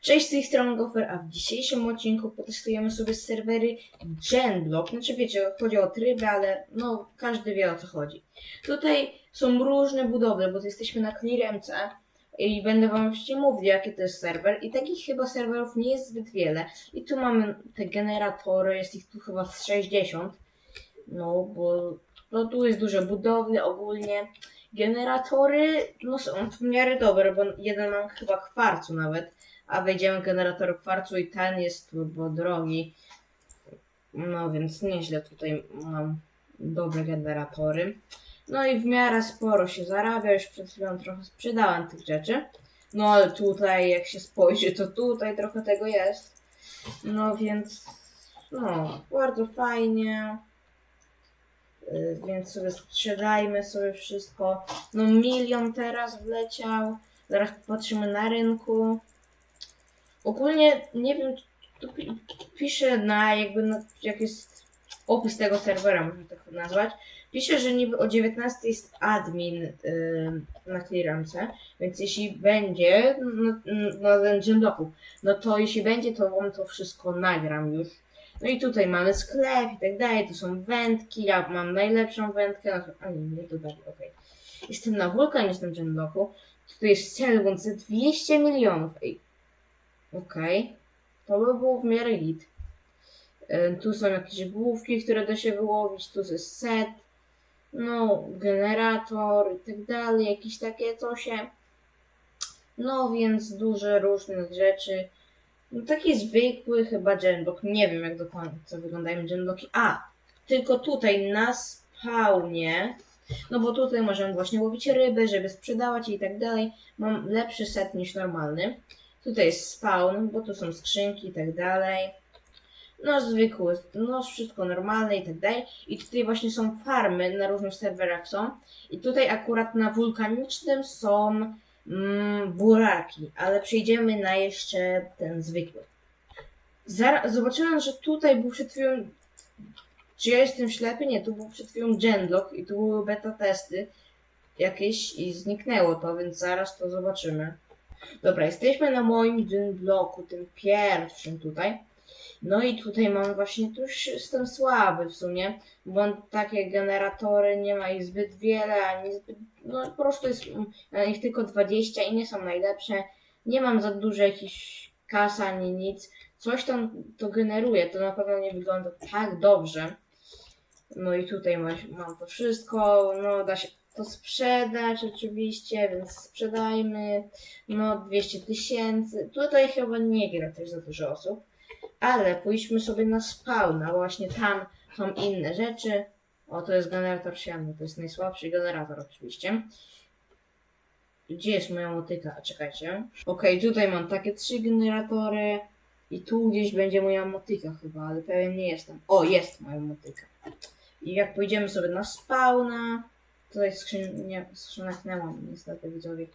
Cześć, z tej strony Gofer, a w dzisiejszym odcinku potestujemy sobie serwery Genblock. Znaczy wiecie, chodzi o tryby, ale no każdy wie o co chodzi. Tutaj są różne budowle, bo tu jesteśmy na ClearMC i będę wam oczywiście mówił jaki to jest serwer i takich chyba serwerów nie jest zbyt wiele. I tu mamy te generatory, jest ich tu chyba z 60. No bo no tu jest dużo budowli ogólnie. Generatory no są w miarę dobre, bo jeden mam chyba kwarcu nawet a wejdziemy generator kwarcu i ten jest turbo drogi. No więc nieźle tutaj mam dobre generatory. No i w miarę sporo się zarabia, już przed chwilą trochę sprzedałem tych rzeczy. No ale tutaj jak się spojrzy, to tutaj trochę tego jest. No więc no, bardzo fajnie. Y, Więc sobie sprzedajmy sobie wszystko. No milion teraz wleciał. Zaraz popatrzymy na rynku. Ogólnie nie wiem, tu pi- pisze na jakby na, jak jest opis tego serwera, można tak nazwać. Pisze, że niby o 19 jest admin yy, na clearance, więc jeśli będzie na, na ten Gendoku, no to jeśli będzie, to wam to wszystko nagram już. No i tutaj mamy sklep i tak dalej, tu są wędki, ja mam najlepszą wędkę, no a nie, nie dodali, okej. Jestem na wulkanie, jestem w Gendoku, tutaj jest cel za 200 milionów, ej, Okej. To by było w miarę git. E, Tu są jakieś główki, które da się wyłowić, tu jest set, no, generator i tak dalej, jakieś takie coś. No, więc dużo różnych rzeczy. No, taki zwykły chyba genblock. Nie wiem jak dokładnie co wyglądają genblocki. A, tylko tutaj na spawnie, no bo tutaj możemy właśnie łowić ryby, żeby sprzedawać i tak dalej. Mam lepszy set niż normalny. Tutaj jest spawn, bo tu są skrzynki i tak dalej. No zwykły, no wszystko normalne i tak dalej. I tutaj właśnie są farmy, na różnych serwerach są. I tutaj akurat na wulkanicznym są mm, buraki, ale przejdziemy na jeszcze ten zwykły. Zara- zobaczyłem, że tutaj był przed chwilą... Czy ja jestem ślepy? Nie, tu był przed chwilą Genlock i tu były beta testy jakieś i zniknęło to, więc zaraz to zobaczymy. Dobra, jesteśmy na moim gym bloku, tym pierwszym tutaj. No i tutaj mam właśnie, tu już jestem słaby w sumie, bo mam takie generatory, nie ma ich zbyt wiele, ani zbyt, no po prostu jest mm, ich tylko 20 i nie są najlepsze. Nie mam za dużo jakichś kas ani nic. Coś tam to generuje, to na pewno nie wygląda tak dobrze. No i tutaj mam to wszystko, no da się to sprzedać oczywiście, więc sprzedajmy. No 200 tysięcy. Tutaj chyba nie gra też za dużo osób. Ale pójdźmy sobie na spawna, właśnie tam są inne rzeczy. O, to jest generator siany, to jest najsłabszy generator oczywiście. Gdzie jest moja motyka? Czekajcie. Okej, tutaj mam takie trzy generatory. I tu gdzieś będzie moja motyka chyba, ale pewien nie jestem. O, jest moja motyka. I jak pójdziemy sobie na spawna, tutaj skrzyn, nie, skrzynek nie mam niestety widzowie.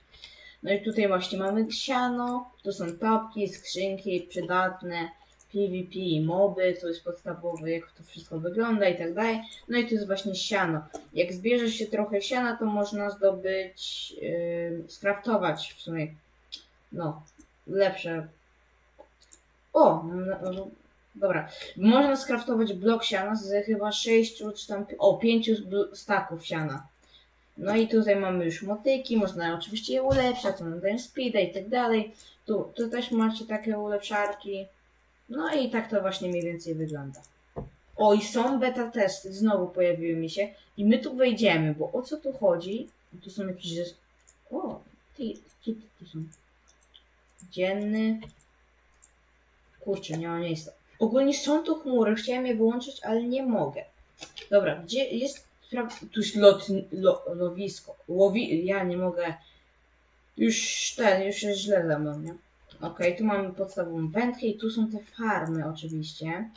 No i tutaj właśnie mamy siano, tu są topki, skrzynki przydatne, PvP i moby, to jest podstawowe, jak to wszystko wygląda i tak dalej. No i tu jest właśnie siano. Jak zbierze się trochę siana, to można zdobyć, yy, skraftować w sumie, no, lepsze. O, no, no, dobra. Można skraftować blok siana z chyba 6 czy tam, o, 5 staków siana. No i tutaj mamy już motyki, można oczywiście je ulepszać, one dają speeda i tak dalej. Tu, tu też macie takie ulepszarki. No i tak to właśnie mniej więcej wygląda. O, i są beta testy, znowu pojawiły mi się. I my tu wejdziemy, bo o co tu chodzi? Tu są jakieś... O, ty, ty, tu są. Dzienny. Kurczę, nie ma miejsca. Ogólnie są tu chmury, chciałem je wyłączyć, ale nie mogę. Dobra, gdzie jest... pra- Tu jest lot, lo, lowisko. Łowi... Ja nie mogę... Już ten, już jest źle ze mną, nie? Okej, tu mamy podstawową wędkę i tu są te farmy oczywiście.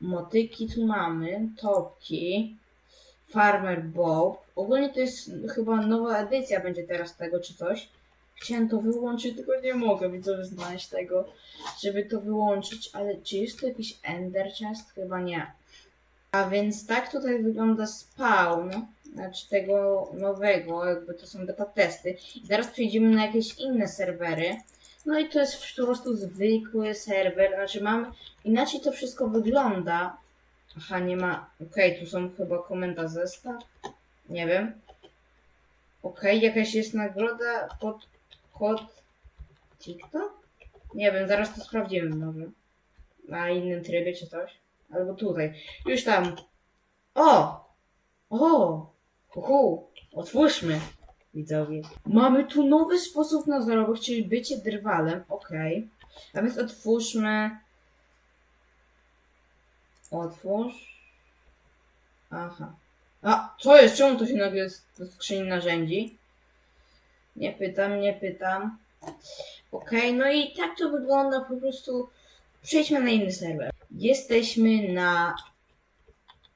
Motyki tu mamy, topki, Farmer Bob. Ogólnie to jest chyba nowa edycja będzie teraz tego czy coś. Chciałem to wyłączyć, tylko nie mogę widzowie znaleźć tego, żeby to wyłączyć, ale czy jest tu jakiś Ender Chest? Chyba nie. A więc tak tutaj wygląda spawn, znaczy tego nowego, jakby to są beta testy. I zaraz przejdziemy na jakieś inne serwery. No i to jest po prostu zwykły serwer, znaczy mam, inaczej to wszystko wygląda. Aha, nie ma, okej, tu są chyba komenda zestaw, nie wiem. Okej, jakaś jest nagroda pod kod TikTok? Nie wiem, zaraz to sprawdzimy może. Na innym trybie czy coś. Albo tutaj. Już tam. O! O! Huhu! Otwórzmy, widzowie. Mamy tu nowy sposób na zarobek, czyli bycie drwalem. Okej. A więc otwórzmy. Otwórz. Aha. A, co jest? Czemu to się nagle z skrzyni narzędzi? Nie pytam, nie pytam. Okej, no i tak to wygląda po prostu. Przejdźmy na inny serwer. Jesteśmy na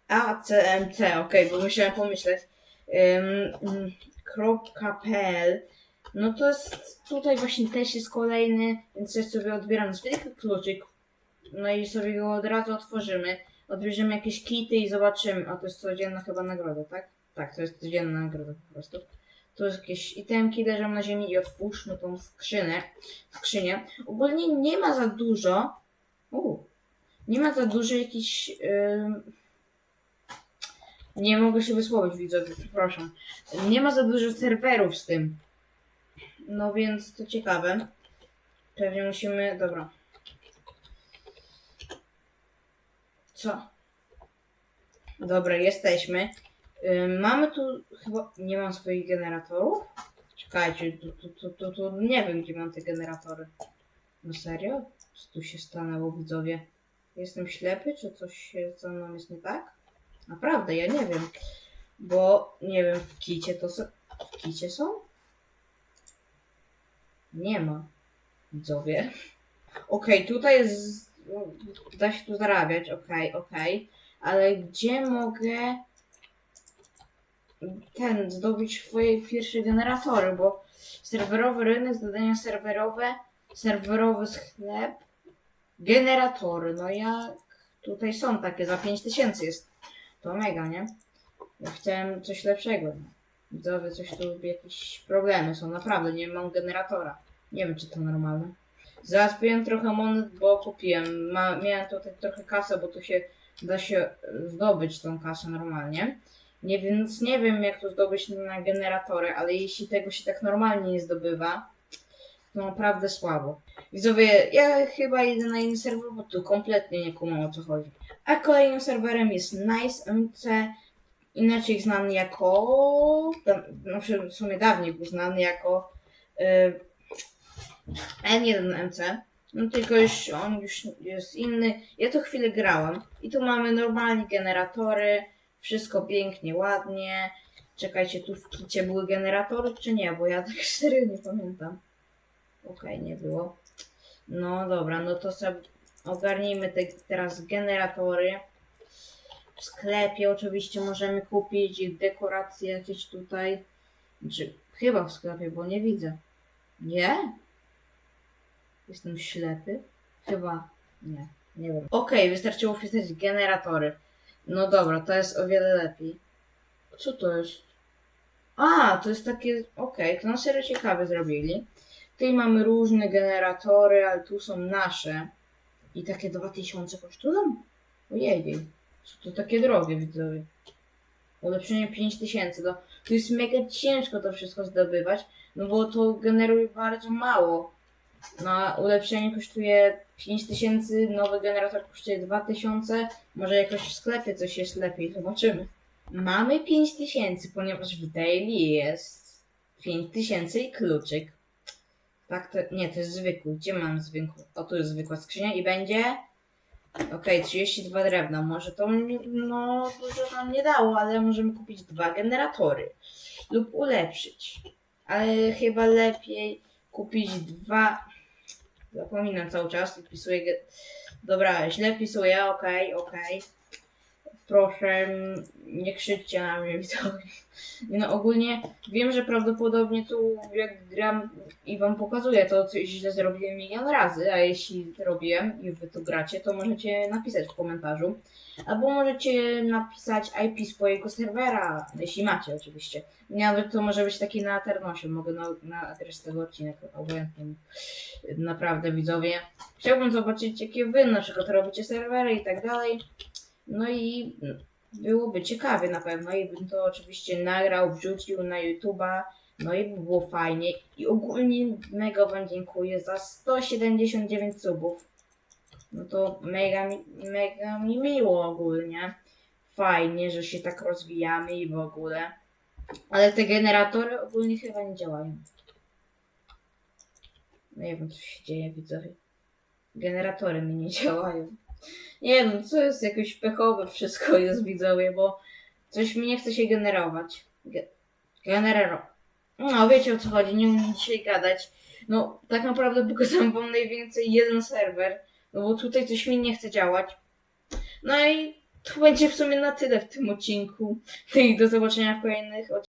ACMC, okej, bo musiałem pomyśleć. .pl No to jest, tutaj właśnie też jest kolejny, więc ja sobie odbieram zwykły kluczyk. No i sobie go od razu otworzymy. Odbierzemy jakieś kity i zobaczymy. A to jest codzienna chyba nagroda, tak? Tak, to jest codzienna nagroda po prostu. Tu jakieś itemki leżą na ziemi i otwórzmy tą skrzynę. Skrzynię. Ogólnie nie ma za dużo. Nie ma za dużo jakichś. ym, nie mogę się wysłowić, widzowie, przepraszam. Nie ma za dużo serwerów z tym. No więc to ciekawe. Pewnie musimy. Dobra. Co? Dobra, jesteśmy. Ym, mamy tu chyba. Nie mam swoich generatorów? Czekajcie, tu, tu, tu, tu, tu nie wiem gdzie mam te generatory. No serio? Co tu się stanęło widzowie? Jestem ślepy, czy coś ze mną jest nie tak? Naprawdę, ja nie wiem. Bo nie wiem, w kicie to są. W kicie są? Nie ma. Widzowie. Okej, tutaj jest. Da się tu zarabiać, okej, okej. Ale gdzie mogę ten zdobyć swoje pierwsze generatory, bo serwerowy rynek, zadania serwerowe, serwerowy sklep, generatory, no jak tutaj są takie, za 5000 jest, to mega, nie? Ja chciałem coś lepszego. Widzowie, coś tu, jakieś problemy są, naprawdę, nie mam generatora. Nie wiem, czy to normalne. Załatwiłem trochę monet, bo kupiłem. Ma, miałem tutaj trochę kasy, bo tu się da się zdobyć tą kasę normalnie. Nie, więc nie wiem, jak to zdobyć na generatory, ale jeśli tego się tak normalnie nie zdobywa, naprawdę słabo. Widzowie, ja chyba idę na inny serwer, bo tu kompletnie nie kumam o co chodzi. A kolejnym serwerem jest Nice MC, inaczej znany jako. No w sumie dawniej był znany jako y, N1MC. No tylko już on już jest inny. Ja to chwilę grałem. I tu mamy normalnie generatory. Wszystko pięknie, ładnie. Czekajcie, tu w kicie były generatory, czy nie? Bo ja tak serio nie pamiętam. Okej, nie było. No dobra, no to sobie ogarnijmy te teraz generatory. W sklepie oczywiście możemy kupić dekoracje jakieś tutaj. Czy chyba w sklepie, bo nie widzę. Nie? Jestem ślepy? Chyba nie. Nie wiem. Okej, wystarczyło wpisać generatory. No dobra, to jest o wiele lepiej. Co to jest? A, to jest takie. Okej, na serio ciekawe zrobili. Tutaj mamy różne generatory, ale tu są nasze. I takie 2000 kosztują? Ojej, co to takie drogie, widzowie. Ulepszenie 5000, to, to jest mega ciężko to wszystko zdobywać, no bo to generuje bardzo mało. Na ulepszenie kosztuje 5000, nowy generator kosztuje 2000, może jakoś w sklepie coś jest lepiej, zobaczymy. Mamy 5000, ponieważ w daily jest 5000 i kluczyk. Tak, to, nie, to jest zwykły. Gdzie mam zwykły? O, tu jest zwykła skrzynia i będzie... Okej, 32 drewna. Może to no, dużo nam nie dało, ale możemy kupić dwa generatory. Lub ulepszyć. Ale chyba lepiej kupić dwa... Zapominam cały czas wpisuję... Dobra, źle wpisuję, okej, okej. Proszę, nie krzyczcie na mnie widzowie. No ogólnie wiem, że prawdopodobnie tu jak gram i wam pokazuję to coś źle zrobiłem milion razy, a jeśli robiłem i wy tu gracie, to możecie napisać w komentarzu. Albo możecie napisać IP swojego serwera, jeśli macie oczywiście. Nawet to może być taki na Ternosie, mogę na, na adres tego odcinek, obojętnie. Naprawdę widzowie. Chciałbym zobaczyć jakie wy na przykład robicie serwery i tak dalej. No i byłoby ciekawie na pewno i bym to oczywiście nagrał, wrzucił na YouTube'a. No i by było fajnie. I ogólnie mega wam dziękuję za 179 subów. No to mega mega mi miło ogólnie. Fajnie, że się tak rozwijamy i w ogóle. Ale te generatory ogólnie chyba nie działają. No nie wiem co się dzieje widzowie. Generatory mi nie działają. Nie wiem, co jest jakoś pechowe wszystko jest widzowie, bo coś mi nie chce się generować. Ge generero. No wiecie o co chodzi, nie umiem dzisiaj gadać. No tak naprawdę pokazałem wam najwięcej jeden serwer, no bo tutaj coś mi nie chce działać. No i to będzie w sumie na tyle w tym odcinku. No i do zobaczenia w kolejnych odcinkach.